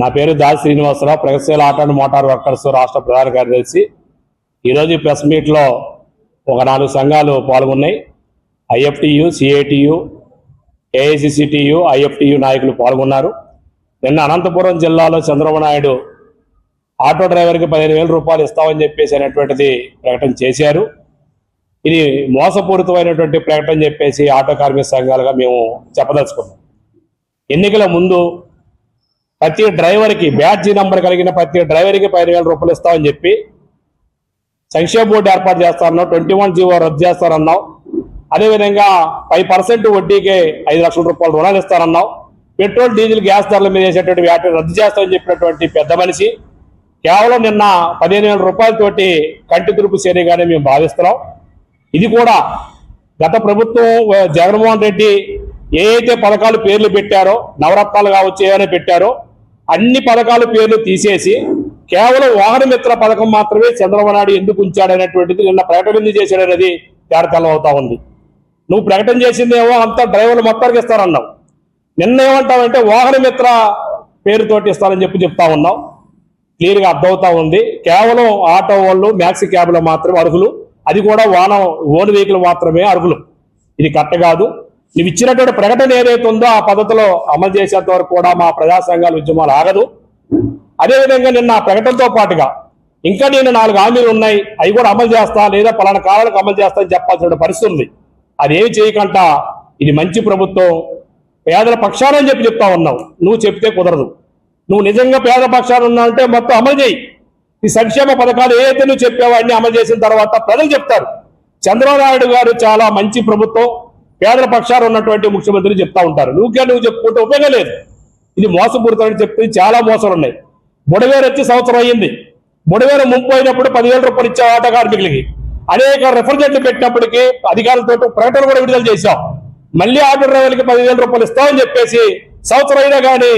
నా పేరు దాసి శ్రీనివాసరావు ప్రగతిశీల ఆటో అండ్ మోటార్ వర్కర్స్ రాష్ట్ర ప్రధాన కార్యదర్శి. ఈరోజు ప్రెస్ మీట్లో ఒక నాలుగు సంఘాలు పాల్గొన్నాయి. ఐఎఫ్టియు సిఐటియు ఏఐసిసిటియు ఐఎఫ్టియు నాయకులు పాల్గొన్నారు. నిన్న అనంతపురం జిల్లాలో చంద్రబాబు నాయుడు ఆటో డ్రైవర్కి పదిహేను వేల రూపాయలు ఇస్తామని చెప్పేసి అనేటువంటిది ప్రకటన చేశారు. ఇది మోసపూరితమైనటువంటి ప్రకటన చెప్పేసి ఆటో కార్మిక సంఘాలుగా మేము చెప్పదలుచుకున్నాం. ఎన్నికల ముందు ప్రతి డ్రైవర్కి బ్యాడ్జీ నంబర్ కలిగిన ప్రతి డ్రైవర్కి పదిహేను వేల రూపాయలు ఇస్తామని చెప్పి సంక్షేమ బోర్డు ఏర్పాటు చేస్తారన్నావు ట్వంటీ వన్ జీవో రద్దు చేస్తారన్నావు. అదేవిధంగా ఫైవ్ పర్సెంట్ వడ్డీకి ఐదు లక్షల రూపాయలు రుణాలు ఇస్తారన్నావు. పెట్రోల్ డీజిల్ గ్యాస్ ధరల మీద వేసేటువంటి వ్యాట్ రద్దు చేస్తామని చెప్పినటువంటి పెద్ద మనిషి. కేవలం నిన్న పదిహేను వేల రూపాయలతోటి కంటి తురుపు చేరేగానే మేము భావిస్తున్నాం. ఇది కూడా గత ప్రభుత్వం జగన్మోహన్ రెడ్డి ఏ అయితే పథకాలు పేర్లు పెట్టారో నవరత్నాలు కావచ్చు ఏమైనా పెట్టారో అన్ని పథకాల పేర్లు తీసేసి కేవలం వాహన మిత్ర పథకం మాత్రమే చంద్రబాబు నాయుడు ఎందుకు ఉంచాడనేటువంటిది నిన్న ప్రకటన ఎందుకు చేశాడనేది తేడతలం అవుతా ఉంది. నువ్వు ప్రకటన చేసిందేమో అంతా డ్రైవర్లు మొత్తానికి ఇస్తారన్నావు. నిన్న ఏమంటావంటే వాహన మిత్ర పేరుతోటి ఇస్తారని చెప్పి చెప్తా ఉన్నావు. క్లియర్గా అర్థమవుతా ఉంది. కేవలం ఆటో వాళ్ళు మ్యాక్సీ క్యాబ్లో మాత్రమే అర్హులు. అది కూడా వాన ఓన్ వెహికల్ మాత్రమే అర్హులు. ఇది కరెక్ట్ కాదు. నువ్వు ఇచ్చినటువంటి ప్రకటన ఏదైతే ఉందో ఆ పద్ధతిలో అమలు చేసేంత వరకు కూడా మా ప్రజా సంఘాల ఉద్యమాలు ఆగదు. అదేవిధంగా నిన్న ప్రకటనతో పాటుగా ఇంకా నేను నాలుగు హామీలు ఉన్నాయి. అవి కూడా అమలు చేస్తా లేదా పలానా కాలాలకు అమలు చేస్తా అని చెప్పాల్సిన పరిస్థితి ఉంది. ఏమి చేయకంట. ఇది మంచి ప్రభుత్వం. పేదల పక్షాలని చెప్పి చెప్తా ఉన్నావు. నువ్వు చెప్తే కుదరదు. నువ్వు నిజంగా పేద పక్షాలు ఉన్నావంటే మొత్తం అమలు చేయి. ఈ సంక్షేమ పథకాలు ఏదైతే నువ్వు చెప్పావో అన్ని అమలు చేసిన తర్వాత ప్రజలు చెప్తారు. చంద్రబాబు నాయుడు గారు చాలా మంచి ప్రభుత్వం. పేదల పక్షాలు ఉన్నటువంటి ముఖ్యమంత్రి చెప్తా ఉంటారు. నువ్వుకే నువ్వు చెప్పుకుంటే ఉపయోగం లేదు. ఇది మోసపూరితమని చెప్తే చాలా మోసాలు ఉన్నాయి. బుడవేరు వచ్చి సంవత్సరం అయ్యింది. బుడవేరు ముంపు అయినప్పుడు పదివేల రూపాయలు ఇచ్చే ఆట కార్మికులకి అనేక రిఫ్రిజరేట్లు పెట్టినప్పటికీ అధికారులతో ప్రకటన కూడా విడుదల చేశాం. మళ్ళీ ఆటో డ్రైవర్లకి పదివేల రూపాయలు ఇస్తామని చెప్పేసి సంవత్సరం అయినా కానీ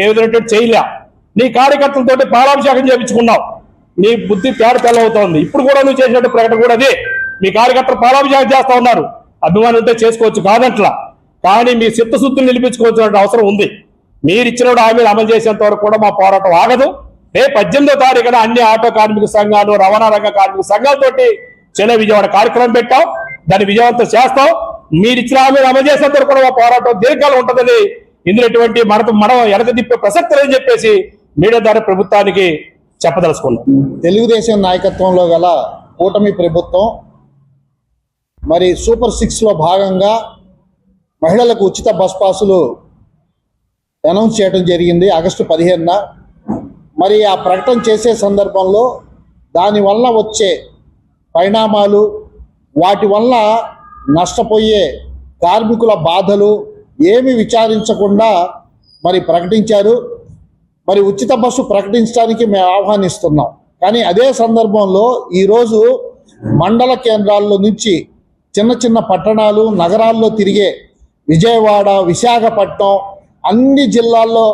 ఏ విధంగా చేయలే. నీ కార్యకర్తలతోటి పాలాభిషేకం చేయించుకున్నావు. నీ బుద్ధి పేడ తెల్లవుతోంది. ఇప్పుడు కూడా నువ్వు చేసినట్టు ప్రకటన కూడా అదే. మీ కార్యకర్తలు పాలాభిషేకం చేస్తా ఉన్నారు. అభిమానం ఉంటే చేసుకోవచ్చు కాదంట్లా కానీ మీ చిత్తశుద్ధిని నిలిపించుకోవాల్సిన అవసరం ఉంది. మీరు ఇచ్చిన హామీలు అమలు చేసేంత వరకు కూడా మా పోరాటం ఆగదు. రేపు పద్దెనిమిదో తారీఖున అన్ని ఆటో కార్మిక సంఘాలు రవాణా రంగ కార్మిక సంఘాలతోటి చెన్నై విజయవాడ కార్యక్రమం పెట్టాం. దాన్ని విజయవంతం చేస్తాం. మీరు ఇచ్చిన హామీలు అమలు చేసేంత వరకు కూడా మా పోరాటం దీర్ఘకాలం ఉంటుందని ఇందులో ఎటువంటి మనకు మనం వెనక తిప్పే ప్రసక్తి లేదని చెప్పేసి మీడియా ద్వారా ప్రభుత్వానికి చెప్పదలుచుకున్నాం. తెలుగుదేశం నాయకత్వంలో గల కూటమి ప్రభుత్వం మరి సూపర్ సిక్స్లో భాగంగా మహిళలకు ఉచిత బస్ పాసులు అనౌన్స్ చేయడం జరిగింది ఆగస్టు పదిహేనున. మరి ఆ ప్రకటన చేసే సందర్భంలో దానివల్ల వచ్చే పరిణామాలు వాటి వల్ల నష్టపోయే కార్మికుల బాధలు ఏమి విచారించకుండా మరి ప్రకటించారు. మరి ఉచిత బస్సు ప్రకటించడానికి మేము ఆహ్వానిస్తున్నాం. కానీ అదే సందర్భంలో ఈరోజు మండల కేంద్రాల్లో నుంచి చిన్న చిన్న పట్టణాలు నగరాల్లో తిరిగే విజయవాడ విశాఖపట్నం అన్ని జిల్లాల్లో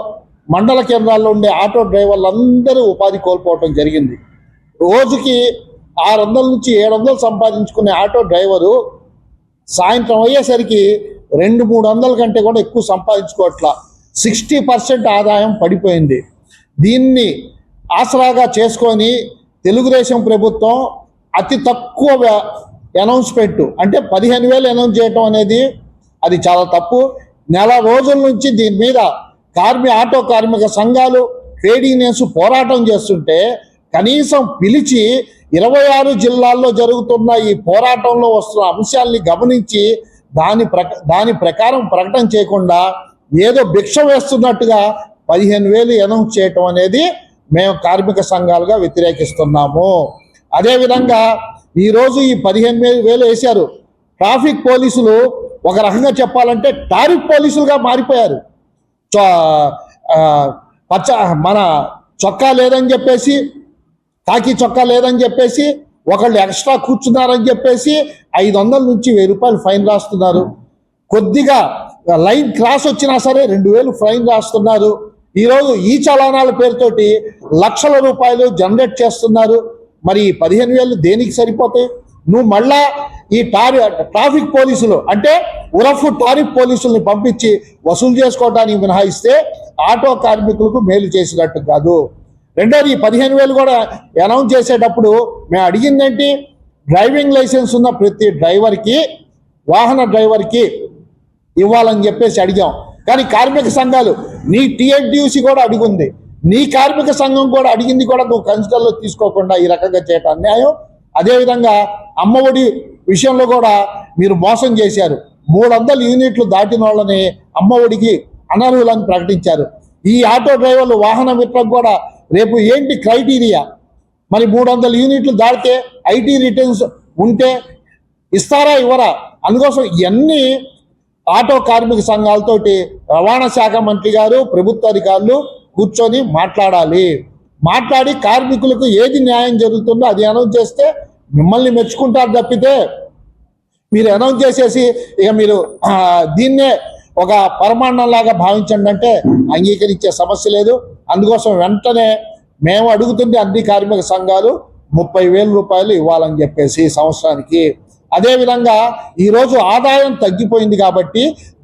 మండల కేంద్రాల్లో ఉండే ఆటో డ్రైవర్లు అందరూ ఉపాధి కోల్పోవటం జరిగింది. రోజుకి ఆరు వందల నుంచి ఏడు వందలు సంపాదించుకునే ఆటో డ్రైవరు సాయంత్రం అయ్యేసరికి రెండు మూడు వందల కంటే కూడా ఎక్కువ సంపాదించుకోవట్ల. సిక్స్టీ పర్సెంట్ ఆదాయం పడిపోయింది. దీన్ని ఆసరాగా చేసుకొని తెలుగుదేశం ప్రభుత్వం అతి తక్కువ అనౌన్స్మెంట్ అంటే పదిహేను వేలు అనౌన్స్ చేయటం అనేది అది చాలా తప్పు. నెల రోజుల నుంచి దీని మీద కార్మి ఆటో కార్మిక సంఘాలు ట్రేడ్ యూనియన్స్ పోరాటం చేస్తుంటే కనీసం పిలిచి ఇరవై ఆరు జిల్లాల్లో జరుగుతున్న ఈ పోరాటంలో వస్తున్న అంశాల్ని గమనించి దాని ప్రక దాని ప్రకారం ప్రకటన చేయకుండా ఏదో భిక్ష వేస్తున్నట్టుగా పదిహేను వేలు అనౌన్స్ చేయటం అనేది మేము కార్మిక సంఘాలుగా వ్యతిరేకిస్తున్నాము. అదేవిధంగా ఈరోజు ఈ పదిహేను వేలు వేలు వేశారు. ట్రాఫిక్ పోలీసులు ఒక రకంగా చెప్పాలంటే టారిఫ్ పోలీసులుగా మారిపోయారు. పచ్చ మన చొక్కా లేదని చెప్పేసి కాకి చొక్కా లేదని చెప్పేసి ఒకళ్ళు ఎక్స్ట్రా కూర్చున్నారని చెప్పేసి ఐదు వందల నుంచి వెయ్యి రూపాయలు ఫైన్ రాస్తున్నారు. కొద్దిగా లైన్ క్రాస్ వచ్చినా సరే రెండు వేలు ఫైన్ రాస్తున్నారు. ఈరోజు ఈ చలానాల పేరుతోటి లక్షల రూపాయలు జనరేట్ చేస్తున్నారు. మరి ఈ పదిహేను వేలు దేనికి సరిపోతాయి? నువ్వు మళ్ళా ఈ టారి ట్రాఫిక్ పోలీసులు అంటే ఉరఫ్ టారిఫ్ పోలీసుల్ని పంపించి వసూలు చేసుకోవడానికి మినహాయిస్తే ఆటో కార్మికులకు మేలు చేసినట్టు కాదు. రెండోది ఈ పదిహేను వేలు కూడా అనౌన్స్ చేసేటప్పుడు మేము అడిగిందేంటి? డ్రైవింగ్ లైసెన్స్ ఉన్న ప్రతి డ్రైవర్కి వాహన డ్రైవర్కి ఇవ్వాలని చెప్పేసి అడిగాం. కానీ కార్మిక సంఘాలు నీ టీఎన్టీయూసీ కూడా అడిగింది. నీ కార్మిక సంఘం కూడా అడిగింది కూడా నువ్వు కన్సిడర్లో తీసుకోకుండా ఈ రకంగా చేయటం అన్యాయం అదేవిధంగా అమ్మఒడి విషయంలో కూడా మీరు మోసం చేశారు. మూడు వందల యూనిట్లు దాటిన వాళ్ళని అమ్మఒడికి అనర్హులని ప్రకటించారు. ఈ ఆటో డ్రైవర్లు వాహన మిత్రకు కూడా రేపు ఏంటి క్రైటీరియా? మరి మూడు వందల యూనిట్లు దాటితే ఐటీ రిటర్న్స్ ఉంటే ఇస్తారా ఇవ్వరా? అందుకోసం ఇవన్నీ ఆటో కార్మిక సంఘాలతోటి రవాణా శాఖ మంత్రి గారు ప్రభుత్వ అధికారులు కూర్చొని మాట్లాడాలి. మాట్లాడి కార్మికులకు ఏది న్యాయం జరుగుతుందో అది అనౌన్స్ చేస్తే మిమ్మల్ని మెచ్చుకుంటారు తప్పితే మీరు అనౌన్స్ చేసేసి ఇక మీరు దీన్నే ఒక పరమాన్నంలాగా భావించండి అంటే అంగీకరించే సమస్య లేదు. అందుకోసం వెంటనే మేము అడుగుతుంటే అన్ని కార్మిక సంఘాలు ముప్పై వేల రూపాయలు ఇవ్వాలని చెప్పేసి సంవత్సరానికి. అదేవిధంగా ఈరోజు ఆదాయం తగ్గిపోయింది కాబట్టి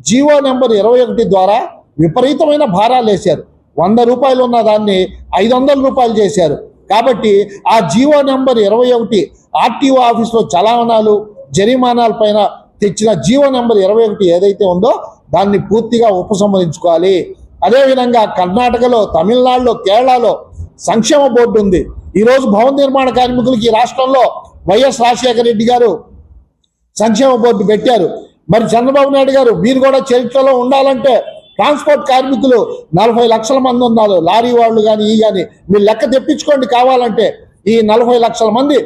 జీవో నెంబర్ ఇరవై ఒకటి ద్వారా విపరీతమైన భారాలు వేశారు. వంద రూపాయలు ఉన్న దాన్ని ఐదు వందల రూపాయలు చేశారు. కాబట్టి ఆ జీవో నెంబర్ ఇరవై ఒకటి ఆర్టీఓ ఆఫీస్లో చలావణాలు జరిమానాల పైన తెచ్చిన జీవో నెంబర్ ఇరవై ఒకటి ఏదైతే ఉందో దాన్ని పూర్తిగా ఉపసంహరించుకోవాలి. అదేవిధంగా కర్ణాటకలో తమిళనాడులో కేరళలో సంక్షేమ బోర్డు ఉంది. ఈరోజు భవన నిర్మాణ కార్మికులకి ఈ రాష్ట్రంలో వైఎస్ రాజశేఖర రెడ్డి గారు సంక్షేమ బోర్డు పెట్టారు. మరి చంద్రబాబు నాయుడు గారు మీరు కూడా చరిత్రలో ఉండాలంటే ట్రాన్స్పోర్ట్ కార్మికులు నలభై లక్షల మంది ఉన్నారు. లారీ వాళ్ళు కానీ ఈ కానీ మీరు లెక్క తెప్పించుకోండి కావాలంటే ఈ నలభై లక్షల మంది.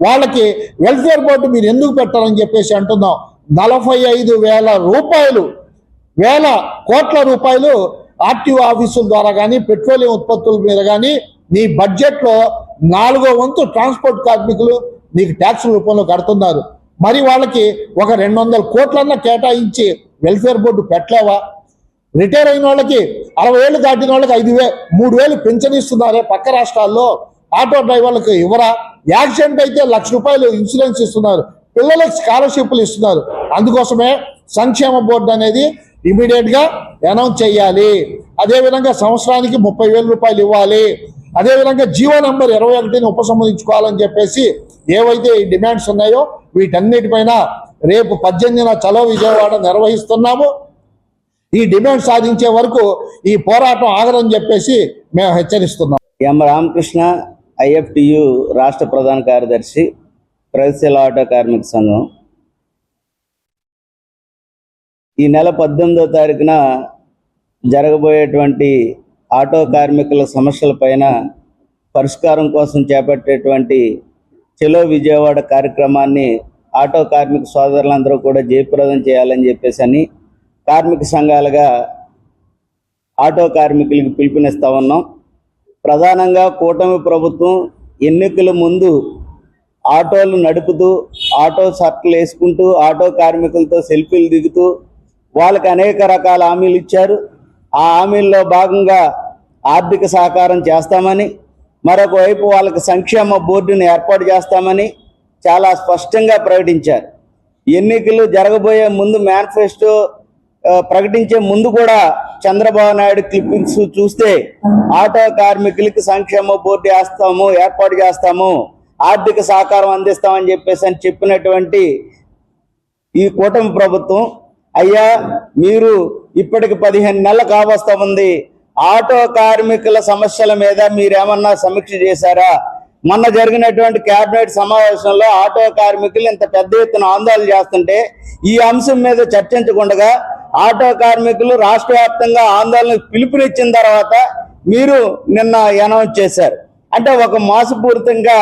వాళ్ళకి వెల్ఫేర్ బోర్డు మీరు ఎందుకు పెట్టాలని చెప్పేసి అంటున్నాం. నలభై ఐదు వేల రూపాయలు వేల కోట్ల రూపాయలు ఆర్టీఓ ఆఫీసుల ద్వారా కానీ పెట్రోలియం ఉత్పత్తుల మీద కానీ నీ బడ్జెట్లో నాలుగో వంతు ట్రాన్స్పోర్ట్ కార్మికులు నీకు ట్యాక్స్ రూపంలో కడుతున్నారు. మరి వాళ్ళకి ఒక రెండు వందల కోట్లన్నా కేటాయించి వెల్ఫేర్ బోర్డు పెట్టలేవా? రిటైర్ అయిన వాళ్ళకి అరవై ఏళ్ళు దాటిన వాళ్ళకి ఐదు వే మూడు వేలు పెన్షన్ ఇస్తున్నారే పక్క రాష్ట్రాల్లో. ఆటో డ్రైవర్లకు ఇవ్వరా? యాక్సిడెంట్ అయితే లక్ష రూపాయలు ఇన్సూరెన్స్ ఇస్తున్నారు. పిల్లలకు స్కాలర్షిప్లు ఇస్తున్నారు. అందుకోసమే సంక్షేమ బోర్డు అనేది ఇమీడియట్గా అనౌన్స్ చేయాలి. అదేవిధంగా సంవత్సరానికి ముప్పై వేల రూపాయలు ఇవ్వాలి. అదేవిధంగా జీవో నంబర్ ఇరవై ఒకటిని ఉపసంహరించుకోవాలని చెప్పేసి ఏవైతే ఈ డిమాండ్స్ ఉన్నాయో వీటన్నిటిపైన రేపు పద్దెనిమిదిన చలో విజయవాడ నిర్వహిస్తున్నాము. ఈ డిమాండ్ సాధించే వరకు ఈ పోరాటం ఆగదని చెప్పేసి మేము హెచ్చరిస్తున్నాం. ఎం రామకృష్ణ ఐఎఫ్టియు రాష్ట్ర ప్రధాన కార్యదర్శి ప్రగతిశీల ఆటో కార్మిక సంఘం. ఈ నెల పద్దెనిమిదో తారీఖున జరగబోయేటువంటి ఆటో కార్మికుల సమస్యలపైన పరిష్కారం కోసం చేపట్టేటువంటి చెలో విజయవాడ కార్యక్రమాన్ని ఆటో కార్మిక సోదరులందరూ కూడా జయప్రదం చేయాలని చెప్పేసి అని కార్మిక సంఘాలుగా ఆటో కార్మికులకు పిలుపునిస్తూ ఉన్నాం. ప్రధానంగా కూటమి ప్రభుత్వం ఎన్నికల ముందు ఆటోలు నడుపుతూ ఆటో షర్ట్లు వేసుకుంటూ ఆటో కార్మికులతో సెల్ఫీలు దిగుతూ వాళ్ళకి అనేక రకాల హామీలు ఇచ్చారు. ఆ హామీల్లో భాగంగా ఆర్థిక సహకారం చేస్తామని మరొకవైపు వాళ్ళకి సంక్షేమ బోర్డుని ఏర్పాటు చేస్తామని చాలా స్పష్టంగా ప్రకటించారు. ఎన్నికలు జరగబోయే ముందు మేనిఫెస్టో ప్రకటించే ముందు కూడా చంద్రబాబు నాయుడు క్లిప్పింగ్స్ చూస్తే ఆటో కార్మికులకి సంక్షేమ బోర్డు వేస్తాము ఏర్పాటు చేస్తాము ఆర్థిక సహకారం అందిస్తామని చెప్పేసి అని చెప్పినటువంటి ఈ కూటమి ప్రభుత్వం అయ్యా మీరు ఇప్పటికి పదిహేను నెలలు కావస్తా ఉంది. ఆటో కార్మికుల సమస్యల మీద మీరేమన్నా సమీక్ష చేశారా? మొన్న జరిగినటువంటి కేబినెట్ సమావేశంలో ఆటో కార్మికులు ఇంత పెద్ద ఎత్తున ఆందోళన చేస్తుంటే ఈ అంశం మీద చర్చించకుండా ఆటో కార్మికులు రాష్ట్ర వ్యాప్తంగా ఆందోళన పిలుపునిచ్చిన తర్వాత మీరు నిన్న అనౌన్స్ చేశారు. అంటే ఒక మోసపూరితంగా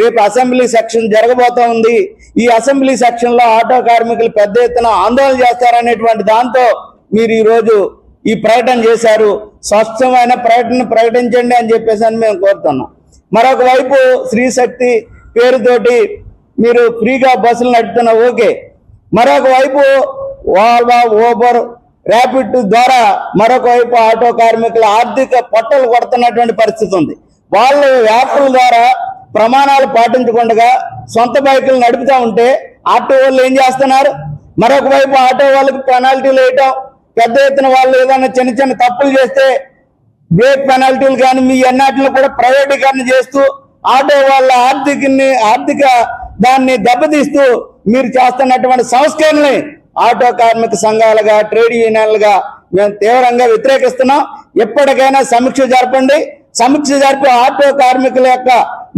రేపు అసెంబ్లీ సెక్షన్ జరగబోతా ఉంది. ఈ అసెంబ్లీ సెక్షన్లో ఆటో కార్మికులు పెద్ద ఎత్తున ఆందోళన చేస్తారనేటువంటి దాంతో మీరు ఈరోజు ఈ ప్రకటన చేశారు. స్పష్టమైన ప్రకటన ప్రకటించండి అని చెప్పేసి అని మేము కోరుతున్నాం. మరొక వైపు స్త్రీశక్తి పేరుతోటి మీరు ఫ్రీగా బస్సులు నడుపుతున్న ఓకే. మరొక వైపు ఓలా ఓబర్ ర్యాపిడ్ ద్వారా మరొక వైపు ఆటో కార్మికుల ఆర్థిక పొట్టలు కొడుతున్నటువంటి పరిస్థితి ఉంది. వాళ్ళు యాప్ల ద్వారా ప్రమాణాలు పాటించకుండా సొంత బైకులు నడుపుతూ ఉంటే ఆటో వాళ్ళు ఏం చేస్తున్నారు? మరొక వైపు ఆటో వాళ్ళకి పెనాల్టీలు వేయటం పెద్ద ఎత్తున వాళ్ళు ఏదైనా చిన్న చిన్న తప్పులు చేస్తే బ్రేక్ పెనాల్టీలు కానీ మీ అన్నిటిని కూడా ప్రైవేటీకరణ చేస్తూ ఆటో వాళ్ళ ఆర్థికని ఆర్థిక దాన్ని దెబ్బతీస్తూ మీరు చేస్తున్నటువంటి సంస్కరణని ఆటో కార్మిక సంఘాలుగా ట్రేడ్ యూనియన్లుగా మేము తీవ్రంగా వ్యతిరేకిస్తున్నాం. ఎప్పటికైనా సమీక్ష జరపండి. సమీక్ష జరిపి ఆటో కార్మికుల యొక్క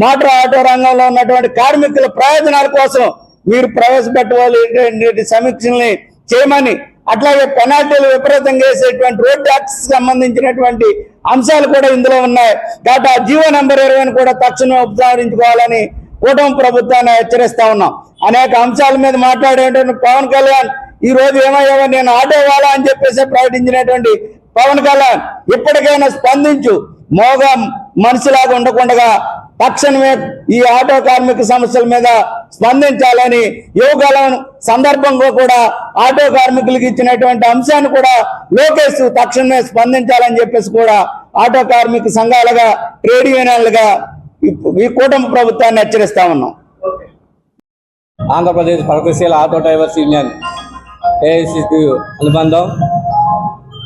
మోటార్ ఆటో రంగంలో ఉన్నటువంటి కార్మికుల ప్రయోజనాల కోసం మీరు ప్రవేశపెట్టవలసినటువంటి సమీక్షల్ని చేయమని అట్లాగే పెనాల్టీలు విపరీతంగా వేసేటువంటి రోడ్ ట్యాక్స్ సంబంధించినటువంటి అంశాలు కూడా ఇందులో ఉన్నాయి. కాబట్టి ఆ జీవో నెంబర్ ఇరవైని కూడా తక్షణం ఉపసంహరించుకోవాలని కూటమి ప్రభుత్వాన్ని హెచ్చరిస్తా ఉన్నాం. అనేక అంశాల మీద మాట్లాడేటువంటి పవన్ కళ్యాణ్ ఈ రోజు ఏమయ్యావో నేను ఆటో వాళ్ళ అని చెప్పేసి ప్రకటించినటువంటి పవన్ కళ్యాణ్ ఇప్పటికైనా స్పందించు. మోగ మనిషిలాగా ఉండకుండా తక్షణమే ఈ ఆటో కార్మిక సమస్యల మీద స్పందించాలని యువకాలం సందర్భంగా కూడా ఆటో కార్మికులకు ఇచ్చినటువంటి అంశాన్ని కూడా లోకేష్ తక్షణమే స్పందించాలని చెప్పేసి కూడా ఆటో కార్మిక సంఘాలుగా ట్రేడ్ యూనియన్లుగా ఈ- ఈ కూటమి ప్రభుత్వాన్ని హెచ్చరిస్తా ఉన్నాం. ఆంధ్రప్రదేశ్ ప్రగతిశీల ఆటో డ్రైవర్స్ యూనియన్ ఏఐసికి అనుబంధం.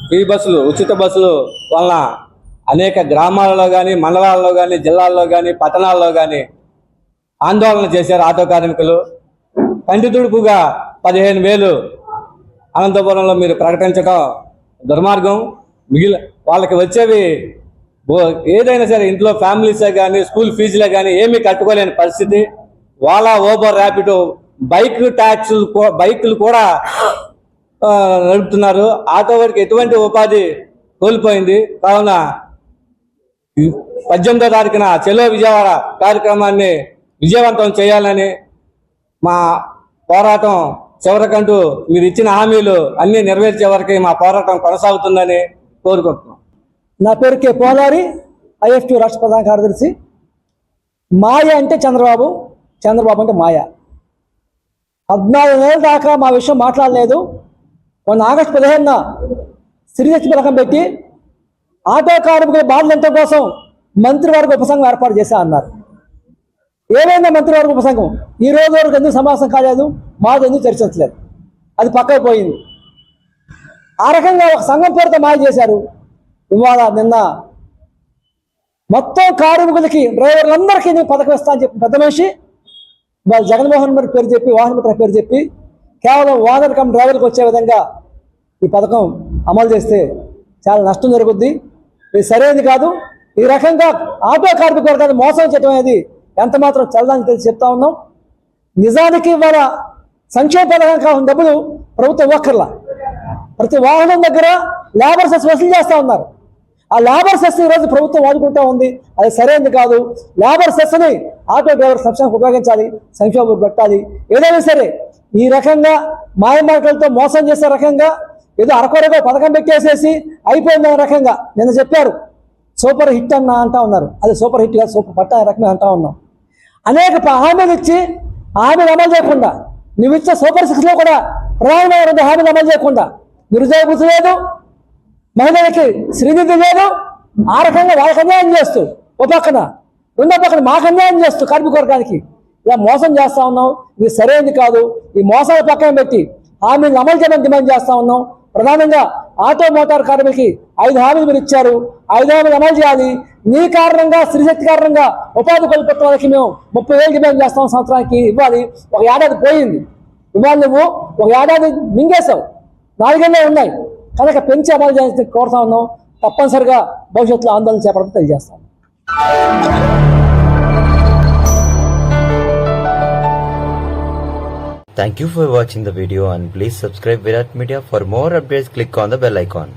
ఫ్రీ బస్సులు ఉచిత బస్సులు వలన అనేక గ్రామాలలో కానీ మండలాల్లో కానీ జిల్లాల్లో కానీ పట్టణాల్లో కానీ ఆందోళన చేశారు ఆటో కార్మికులు. కంటి తుడుపుగా పదిహేను వేలు అనంతపురంలో మీరు ప్రకటించడం దుర్మార్గం. మిగిలిన వాళ్ళకి వచ్చేవి ఏదైనా సరే ఇంట్లో ఫ్యామిలీసే కానీ స్కూల్ ఫీజులే కానీ ఏమీ కట్టుకోలేని పరిస్థితి. Ola Uber Rapido bike taxi బైకులు కూడా నడుపుతున్నారు. ఆటో వారికి ఎటువంటి ఉపాధి కోల్పోయింది. కావున పద్దెనిమిదో తారీఖున చెలో విజయవాడ కార్యక్రమాన్ని విజయవంతం చేయాలని మా పోరాటం చివరికంటూ మీరు ఇచ్చిన హామీలు అన్ని నెరవేర్చే వరకు మా పోరాటం కొనసాగుతుందని కోరుకుంటున్నాం. నా పేరు కే పోలారి ఐఎఫ్టీ రాష్ట్ర ప్రధాన కార్యదర్శి. మాయ అంటే చంద్రబాబు చంద్రబాబు అంటే మాయ. పద్నాలుగు నెలల దాకా మా విషయం మాట్లాడలేదు. మొన్న ఆగస్టు పదిహేనున సిరిశక్తి పథకం పెట్టి ఆటో కార్మికుల బాధ్యత కోసం మంత్రివర్గ ఉపసంఘం ఏర్పాటు చేశా అన్నారు. ఏమైందా మంత్రివర్గ ఉపసంఘం? ఈ రోజు వరకు ఎందుకు సమావేశం కాలేదు? మాది ఎందుకు చర్చించలేదు? అది పక్కకు పోయింది. ఆ రకంగా ఒక సంఘం పేరుతో మాయ చేశారు. ఇవాళ నిన్న మొత్తం కార్మికులకి డ్రైవర్లందరికీ నేను పథకం ఇస్తా అని చెప్పి పెద్ద మనిషి జగన్మోహన్ రెడ్డి పేరు చెప్పి వాహన మిత్ర పేరు చెప్పి కేవలం ఓనర్ కమ్ డ్రైవర్కి వచ్చే విధంగా ఈ పథకం అమలు చేస్తే చాలా నష్టం జరుగుద్ది. ఇది సరైనది కాదు. ఈ రకంగా ఆటో కార్మిక వర్గాన్ని మోసం చేయడం అనేది ఎంత మాత్రం చల్లదని తెలిసి చెప్తా ఉన్నాం. నిజానికి వాళ్ళ సంక్షేమ పథకం కావాల్సిన డబ్బులు ప్రభుత్వం ఇవ్వక్కర్లా ప్రతి వాహనం దగ్గర లేబర్ సెస్ వసూలు చేస్తూ ఉన్నారు. ఆ లేబర్ సెస్ ఈ రోజు ప్రభుత్వం వాడుకుంటా ఉంది. అది సరైనది కాదు. లేబర్ సెస్ని ఆటో డ్రైవర్ సంక్షేమం ఉపయోగించాలి. సంక్షేమం పెట్టాలి. ఏదైనా సరే ఈ రకంగా మాయ మోసం చేసే రకంగా ఏదో అరకొరగా పథకం పెట్టేసేసి అయిపోయింది రకంగా నిన్న చెప్పారు. సూపర్ హిట్ అన్న అంటా ఉన్నారు. అది సూపర్ హిట్ కాదు సూపర్ పట్ట రకమే అంటా ఉన్నాం. అనేక హామీలు ఇచ్చి హామీలు అమలు చేయకుండా నువ్వు ఇచ్చే సూపర్ సిక్స్లో కూడా ప్రధానమైన రెండు హామీలు అమలు చేయకుండా నిరుద్యోగ లేదు మహిళలకి శ్రీనిధి లేదు ఆ రకంగా వాళ్ళకి అన్యాయం చేస్తూ ఓ పక్కన రెండో పక్కన మాకు అన్యాయం చేస్తూ కార్మిక వర్గానికి. ఇలా మోసం చేస్తా ఉన్నాం ఇది సరైనది కాదు. ఈ మోసాల పక్కన పెట్టి హామీలను అమలు చేయడం డిమాండ్ చేస్తా ఉన్నాం. ప్రధానంగా ఆటో మోటార్ కార్మికులకి ఐదు హామీలు మీరు ఇచ్చారు. ఐదు హామీలు అమలు చేయాలి. నీ కారణంగా స్త్రీశక్తి కారణంగా ఉపాధి కోల్పోతున్న వాళ్ళకి మేము ముప్పై వేలు డిమాండ్ చేస్తాం సంవత్సరానికి ఇవ్వాలి. ఒక ఏడాది పోయింది. ఇవాళ నువ్వు ఒక ఏడాది మింగేశావు. నాలుగేళ్ళే ఉన్నాయి. కనుక పెంచి అమలు చేసి కోరుతా ఉన్నాం తప్పనిసరిగా భవిష్యత్తులో ఆందోళన చేపడడం తెలియజేస్తాం Thank you for watching the video and please subscribe Virat Media for more updates click on the bell icon.